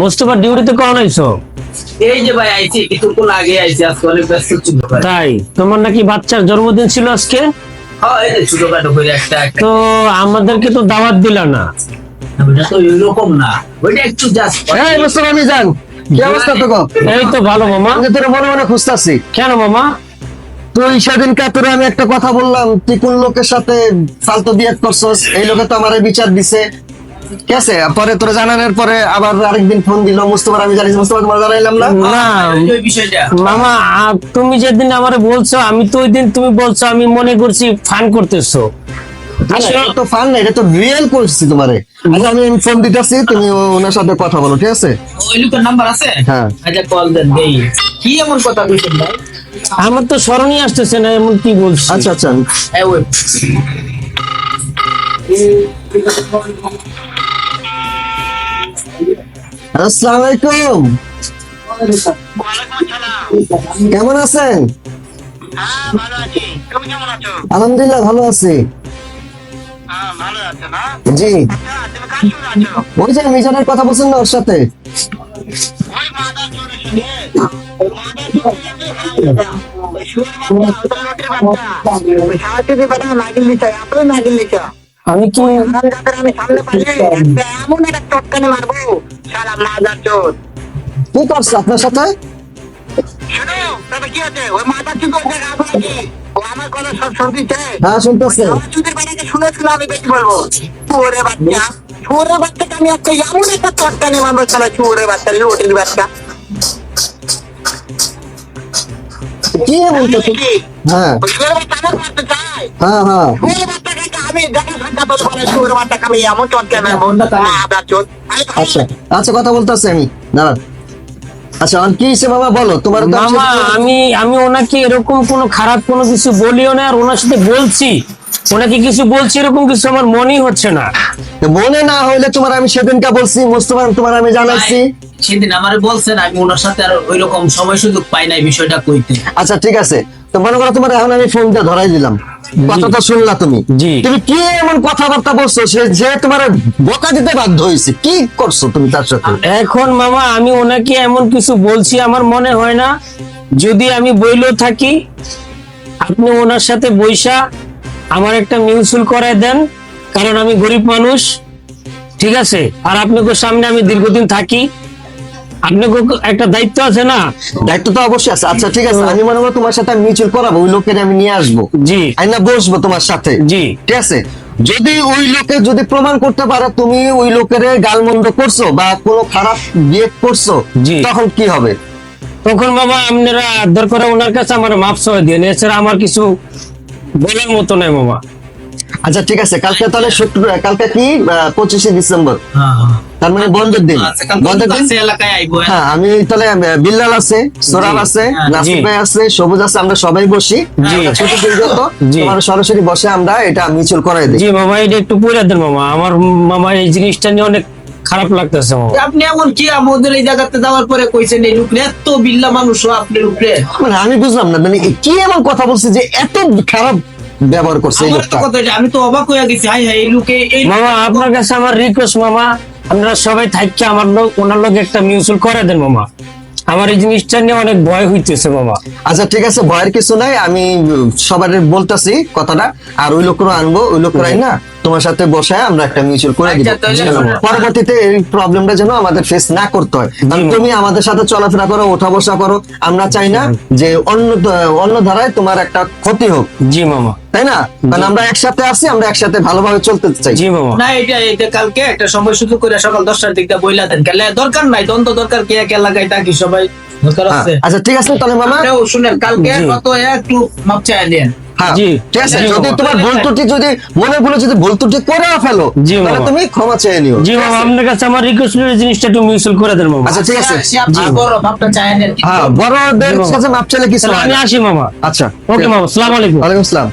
মোস্তফা ডিউটিতে কখন আইছো? এই যে ভাই আইছি কিছুক্ষণ আগে আইছি আজকে অনেক ব্যস্ত ছিল ভাই। তাই? তোমার নাকি বাচ্চার জন্মদিন ছিল আজকে? হ্যাঁ এই যে ছোটখাটো করে একটা একটা। তো আমাদেরকে তো দাওয়াত দিল না। তো এরকম না। ওইটা একটু জাস্ট এই মোস্তফা আমি যান। কি অবস্থা তো এই তো ভালো মামা। আমি তোর মনে মনে খুঁজতাছি। কেন মামা? তুই সেদিন কাতরে আমি একটা কথা বললাম তুই কোন লোকের সাথে ফালতু বিয়ে করছস? এই লোকে তো আমার বিচার দিছে। ঠিক আছে পরে তোরা জানানোর পরে আবার আরেকদিন ফোন দিল মুস্তফা আমি জানিস মুস্তফা তোমার জানাইলাম না। না মামা তুমি যেদিন আমারে বলছো আমি তো ওই দিন তুমি বলছো আমি মনে করছি ফান করতেছো। আসলে এটা তো ফান না এটা তো রিয়েল করছি তোমারে। আচ্ছা আমি ফোন দিতেছি তুমি ওনার সাথে কথা বলো ঠিক আছে? ওই লোকের নাম্বার আছে? হ্যাঁ। আচ্ছা কল দেন দেই। কি এমন কথা কইছেন ভাই? আমার তো স্মরণই আসতেছে না এমন কি বলছি? আচ্ছা আচ্ছা। এই ওই। আসসালামু আলাইকুম কেমন আছেন? আলহামদুলিল্লাহ ভালো আছি। জি। কথা বলছেন না ওর সাথে? ওই আমি কি আমি সামনে পাইলে একটা এমন একটা চটকানে মারবো সারা মাদার চোর কি করছে আপনার সাথে? শোনো তবে কি আছে ওই মাদার চোর ওই জায়গায় আছে ও আমার কথা সব শুনতেছে হ্যাঁ শুনতেছে। আমার চুদের বেটাকে শুনেছিল আমি বেশি বলব। চোরে বাচ্চা চোরে বাচ্চাকে আমি একটা এমন একটা চটকানে মারবো সারা চোরে বাচ্চা লোটের বাচ্চা। কি বলতে হ্যাঁ। চায়। হ্যাঁ হ্যাঁ। আমি আমি এমন আমি আচ্ছা। আচ্ছা কথা বলতেছি আমি। দাঁড়ান। আচ্ছা কি হিসেবে বাবা? বলো তোমার মামা আমি আমি ওনাকে এরকম কোনো খারাপ কোনো কিছু বলিও না আর ওনার সাথে বলছি। ওনাকে কিছু বলছি এরকম কিছু আমার মনেই হচ্ছে না। মনে না হইলে তোমার আমি সেদিনটা বলছি মুস্তফা তোমার আমি জানাচ্ছি সেদিন আমার বলছেন আমি ওনার সাথে আর ওই রকম সময় সুযোগ পাই নাই বিষয়টা কইতে। আচ্ছা ঠিক আছে। তো মনে করো তোমার এখন আমি ফোনটা ধরাই দিলাম। কথাটা শুনলা তুমি। তুমি কি এমন কথাবার্তা বলছো সে যে তোমার বোকা দিতে বাধ্য হয়েছে? কি করছ তুমি তার সাথে? এখন মামা আমি ওনাকে এমন কিছু বলছি আমার মনে হয় না। যদি আমি বইলেও থাকি আপনি ওনার সাথে বৈশা আমার একটা মিউচুয়াল করায় দেন কারণ আমি গরিব মানুষ ঠিক আছে? আর আপনাকে সামনে আমি দীর্ঘদিন থাকি আপনাকে একটা দায়িত্ব আছে না? দায়িত্ব তো অবশ্যই আছে। আচ্ছা ঠিক আছে। আমি মনে তোমার সাথে মিউচুয়াল করাবো ওই লোকের আমি নিয়ে আসব। জি। আইনা বসবো তোমার সাথে। জি। ঠিক আছে? যদি ওই লোকে যদি প্রমাণ করতে পারো তুমি ওই লোকের গালমন্দ করছ বা কোনো খারাপ বিয়ে করছ তখন কি হবে? তখন বাবা আপনারা আদর করে ওনার কাছে আমার মাপ সহায় দিয়ে এছাড়া আমার কিছু বলার মতো নাই মামা আচ্ছা ঠিক আছে। কালকে তাহলে শুক্রবার কালকে কি? পঁচিশে ডিসেম্বর। হ্যাঁ হ্যাঁ। তার মানে বন্ধের দিন। আচ্ছা বন্ধের দিন? আইবো হ্যাঁ। আমি তাহলে বিল্লাল আছে সোরাব আছে হ্যাঁ। ভাই আছে সবুজ আছে আমরা সবাই বসি। ছোট পর্যন্ত জি। সরাসরি বসে আমরা এটা মিছিল করাই দিই। জি মামা এটা একটু পড়ে দেন মামা। আমার মামা এই জিনিসটা নিয়ে অনেক খারাপ লাগতেছে আপনি এমন কি আমাদের এই জায়গাতে যাওয়ার পরে কইছেন এই লোকরে এত বিল্লা মানুষ আপনার উপরে মানে আমি বুঝলাম না মানে কি এমন কথা বলছে যে এত খারাপ ব্যবহার করছে এই লোকটা। আমি তো অবাক হয়ে গেছি। হাই হাই লোকে এই মামা আপনার কাছে আমার রিকোয়েস্ট মামা। আপনারা সবাই থাকছে আমার লোক ওনার লোক একটা মিউচুয়াল করে দেন মামা। আমার এই জিনিসটা নিয়ে অনেক ভয় হইতেছে মামা। আচ্ছা ঠিক আছে ভয়ের কিছু নাই আমি সবার বলতেছি কথাটা আর ওই লোকরা আনব ওই লোকরাই না। তোমার সাথে বসে আমরা একটা মিউচুয়াল করে দিব। আচ্ছা, পরবর্তীতে এই প্রবলেমটা যেন আমাদের ফেস না করতে হয়। কারণ তুমি আমাদের সাথে চলাফেরা করো ওঠা বসা করো। আমরা চাই না যে অন্য অন্য ধারায় তোমার একটা ক্ষতি হোক। জি মামা। তাই না? কারণ আমরা একসাথে আছি আমরা একসাথে ভালোভাবে চলতে চাই। জি মামা। না এটা এটা কালকে একটা সময় সুযোগ করে সকাল দশটার দিকটা বইলা দেন। কেলে দরকার নাই দ্বন্দ্ব দরকার কে কে লাগাই থাকি সবাই। দরকার হ্যাঁ, আছে। আচ্ছা ঠিক আছে তাহলে মামা। শুনেন কালকে কত একটু মাপ চাই নেন জি। ঠিক আছে যদি তোমার ভুল ত্রুটি যদি মনে ভুলে যদি ভুল ত্রুটি করে ফেলো জি, তাহলে মামা। তুমি ক্ষমা চেয়ে নিও। জি মামা আপনার কাছে আমার রিকোয়েস্ট জিনিসটা একটু মিউচুয়াল করে দেন মামা। আচ্ছা ঠিক আছে। সে বড় মাপটা হ্যাঁ বড়দের কাছে মাপ চাইলে কিছু আমি। আসি মামা। আচ্ছা ওকে মামা সালাম আলাইকুম। আসসালাম